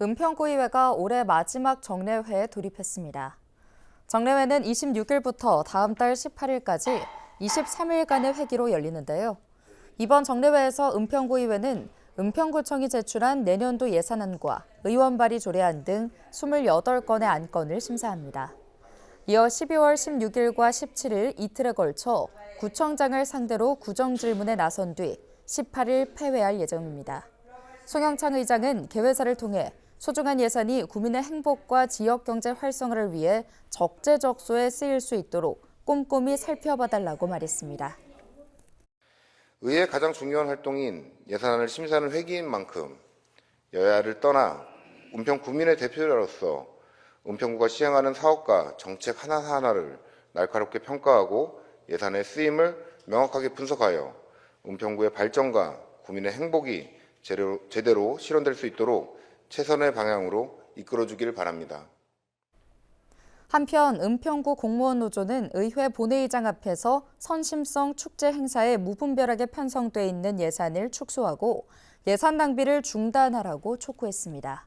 은평구의회가 올해 마지막 정례회에 돌입했습니다. 정례회는 26일부터 다음 달 18일까지 23일간의 회기로 열리는데요. 이번 정례회에서 은평구의회는 은평구청이 제출한 내년도 예산안과 의원 발의 조례안 등 28건의 안건을 심사합니다. 이어 12월 16일과 17일 이틀에 걸쳐 구청장을 상대로 구정 질문에 나선 뒤 18일 폐회할 예정입니다. 송영창 의장은 개회사를 통해 소중한 예산이 구민의 행복과 지역 경제 활성화를 위해 적재적소에 쓰일 수 있도록 꼼꼼히 살펴봐 달라고 말했습니다. 의회 가장 중요한 활동인 예산안을 심사하는 회기인 만큼 여야를 떠나 은평 구민의 대표자로서 은평구가 시행하는 사업과 정책 하나하나를 날카롭게 평가하고 예산의 쓰임을 명확하게 분석하여 은평구의 발전과 구민의 행복이 제대로 실현될 수 있도록 최선의 방향으로 이끌어주길 바랍니다. 한편 은평구 공무원 노조는 의회 본회의장 앞에서 선심성 축제 행사에 무분별하게 편성돼 있는 예산을 축소하고 예산 낭비를 중단하라고 촉구했습니다.